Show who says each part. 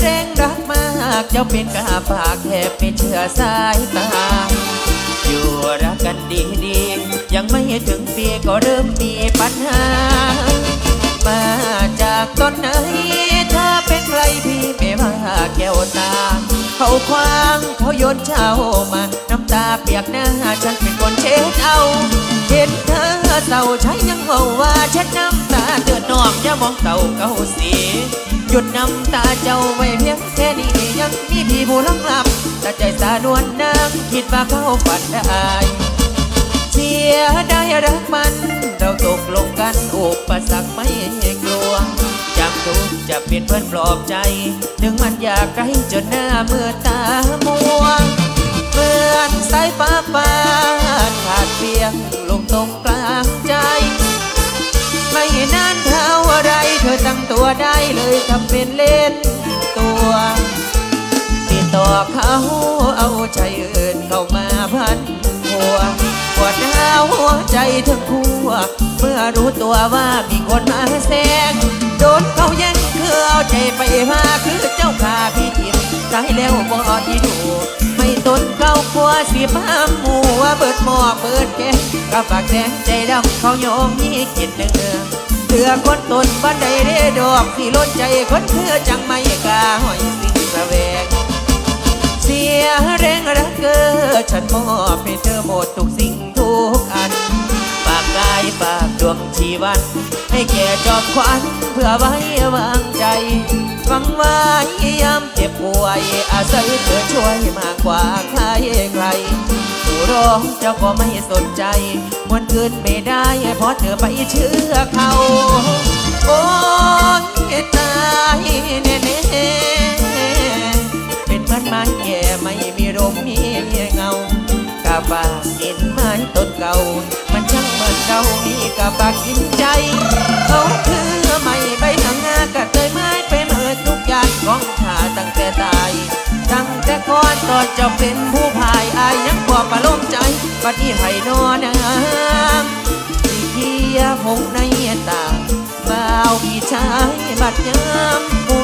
Speaker 1: แรงรักมากเจ้าเป็นกาปากแทบไม่เชื่อสายตา อยู่รักกันดีๆยังไม่ถึงปีก็เริ่มมีปัญหา มาจากตอนไหน ถ้าเป็นใครพี่ไม่ว่าแก้วตา เขาคว้างเขาโยนเช้ามา น้ำตาเปียกหน้าฉันเป็นคนเช็ดเอาเห็นเธอเศร้าใช้ยังบอกว่าเช็ดน้ำตาเตือนน้องอย่ามองเต่าเก่าสี หยุดน้ำตาเจ้าไว้เพียงแค่นี้ยังมีพี่ผู้ลังลับต่ใจสานวลนางคิดว่าเข้าฝันได้ เสียได้รักมัน เราตกลงกันอุปสรรคไม่กลัวจำทุกจะเป็นเพื่อนปลอบใจ ถึงมันอยากไกลจนหน้าเมื่อตามัวเหมือนสายฟ้าฟาดขาดเพียงลงตรงก ตัวได้เลยทำเป็นเล่นตัวติดต่อเขาเอาใจอื่นเข้ามาพันหัวปวดร้าหัวใจทั้งคู่เมื่อรู้ตัวว่ามีคนมาแซงโดนเขาแย่งคือเอาใจไปมาคือเจ้าขาพี่ทิมใจแล้วบ่ที่ดูไม่ตนเข้าขัวสิบ้ามหมัวเบิดหมอเบิดแกงกับปากแดงใจดำเขาโยมมีกินเนื้อ ลือคนตนบันไดเดดอกที่ล้นใจคนเพื่อจังไม่กล้าหอยสิ่งระแวง เสียแรงรักเกอฉันมอบให้เธอหมดทุกสิ่งทุกอันฝากกายฝากดวงชีวัน ให้แก่จอมขวัญเพื่อไว้วางใจหวังไว้ยามเจ็บป่วยอาศัยเธอช่วยมากกว่าใครใคร ร้องเจ้าก็ไม่สนใจมวนคืนไม่ได้เพราะเธอไปเชื่อเขา โอ้ยตายแน่ๆเป็นมือนไม้แก่ไม่มีลมมีเงากาบากกินไม้ต้นเก่า มันช่างเหมือนเรามีกาบากกินใจ เขาคือไม่ใบหนังงากะเตยไม้ไปเมิดทุกอย่างของข้าตั้งแต่ตาย ตั้งแต่ก่อนตอนจ้าเป็นผู้พา อายยังพอประโลมใจบัดนี้ให้นอนน้ำที่เพียหงในตาบ่าวพี่ชายบัดยามผู